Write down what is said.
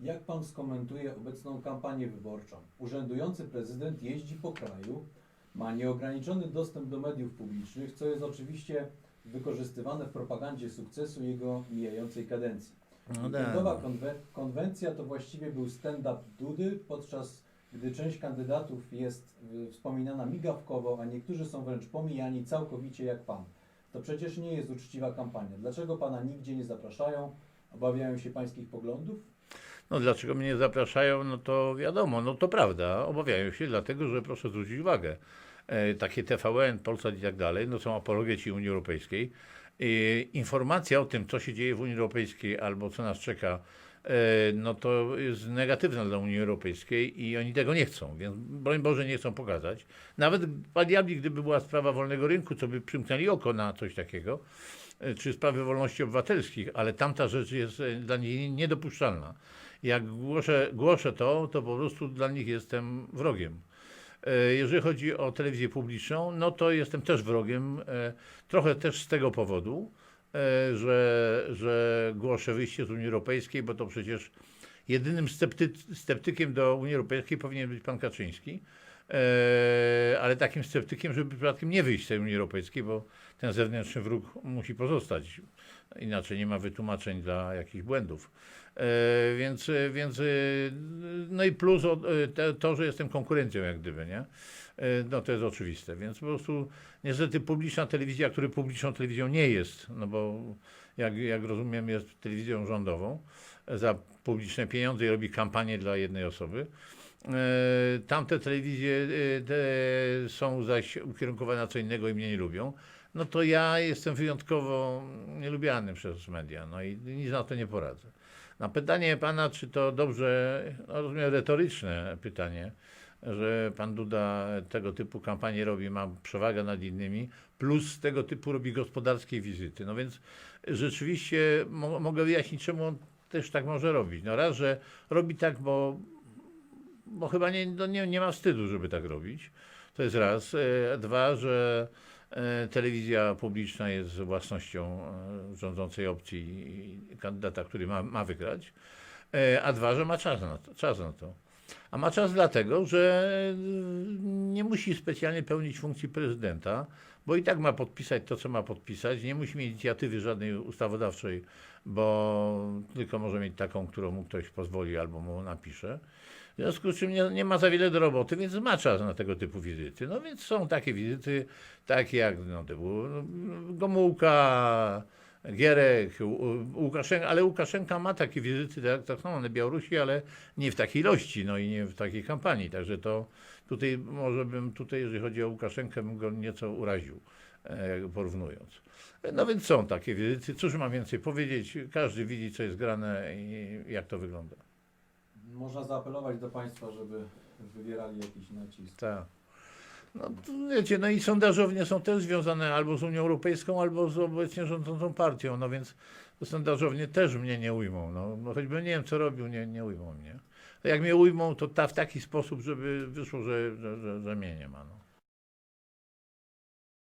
Jak pan skomentuje obecną kampanię wyborczą? Urzędujący prezydent jeździ po kraju, ma nieograniczony dostęp do mediów publicznych, co jest oczywiście wykorzystywane w propagandzie sukcesu jego mijającej kadencji. No Weekendowa konwe- konwencja to właściwie był stand-up Dudy, podczas gdy część kandydatów jest y, wspominana migawkowo, a niektórzy są wręcz pomijani całkowicie jak pan. To przecież nie jest uczciwa kampania. Dlaczego pana nigdzie nie zapraszają? Obawiają się pańskich poglądów? No dlaczego mnie nie zapraszają? No to wiadomo, no to prawda. Obawiają się, dlatego że proszę zwrócić uwagę, e, takie TVN, Polsat i tak dalej, no są apologeci Unii Europejskiej. I informacja o tym, co się dzieje w Unii Europejskiej albo co nas czeka, e, no to jest negatywna dla Unii Europejskiej i oni tego nie chcą, więc broń Boże nie chcą pokazać. Nawet diabli, gdyby była sprawa wolnego rynku, co by przymknęli oko na coś takiego, e, czy sprawy wolności obywatelskich, ale tamta rzecz jest e, dla nich niedopuszczalna. Jak głoszę, głoszę to, to po prostu dla nich jestem wrogiem. E, Jeżeli chodzi o telewizję publiczną, no to jestem też wrogiem, e, trochę też z tego powodu, e, że, że głoszę wyjście z Unii Europejskiej, bo to przecież jedynym scepty, sceptykiem do Unii Europejskiej powinien być pan Kaczyński, e, ale takim sceptykiem, żeby przypadkiem nie wyjść z tej Unii Europejskiej, bo ten zewnętrzny wróg musi pozostać. Inaczej nie ma wytłumaczeń dla jakichś błędów. E, więc, więc e, no i plus e, to, że jestem konkurencją jak gdyby, nie? E, No to jest oczywiste, więc po prostu niestety publiczna telewizja, która publiczną telewizją nie jest, no bo jak, jak rozumiem jest telewizją rządową za publiczne pieniądze i robi kampanię dla jednej osoby. E, Tamte telewizje e, są zaś ukierunkowane na co innego i mnie nie lubią. No to ja jestem wyjątkowo nielubiany przez media, no i nic na to nie poradzę. Na pytanie pana, czy to dobrze, no rozumiem retoryczne pytanie, że pan Duda tego typu kampanię robi, ma przewagę nad innymi, plus tego typu robi gospodarskie wizyty. No więc rzeczywiście mo mogę wyjaśnić, czemu on też tak może robić. No raz, że robi tak, bo, bo chyba nie, no nie, nie ma wstydu, żeby tak robić. To jest raz. E, Dwa, że e, telewizja publiczna jest własnością e, rządzącej opcji kandydata, który ma, ma wygrać. A dwa, że ma czas na to. Czas na to. A ma czas dlatego, że e, nie musi specjalnie pełnić funkcji prezydenta, bo i tak ma podpisać to, co ma podpisać. Nie musi mieć inicjatywy żadnej ustawodawczej, bo tylko może mieć taką, którą mu ktoś pozwoli albo mu napisze. W związku z czym nie, nie ma za wiele do roboty, więc ma czas na tego typu wizyty. No więc są takie wizyty, takie jak no, było, no, Gomułka, Gierek, Łukaszenka, ale Łukaszenka ma takie wizyty, tak, tak samo na Białorusi, ale nie w takiej ilości, no i nie w takiej kampanii. Także to tutaj może bym tutaj, jeżeli chodzi o Łukaszenkę, bym go nieco uraził, e, porównując. No więc są takie wizyty. Cóż mam więcej powiedzieć? Każdy widzi, co jest grane i jak to wygląda. Można zaapelować do państwa, żeby wywierali jakiś nacisk. Tak. No wiecie, no i sondażownie są też związane albo z Unią Europejską, albo z obecnie rządzącą partią, no więc sondażownie też mnie nie ujmą. No, no choćbym nie wiem, co robił, nie, nie ujmą mnie. A jak mnie ujmą, to ta, w taki sposób, żeby wyszło, że, że, że, że mnie nie ma. No.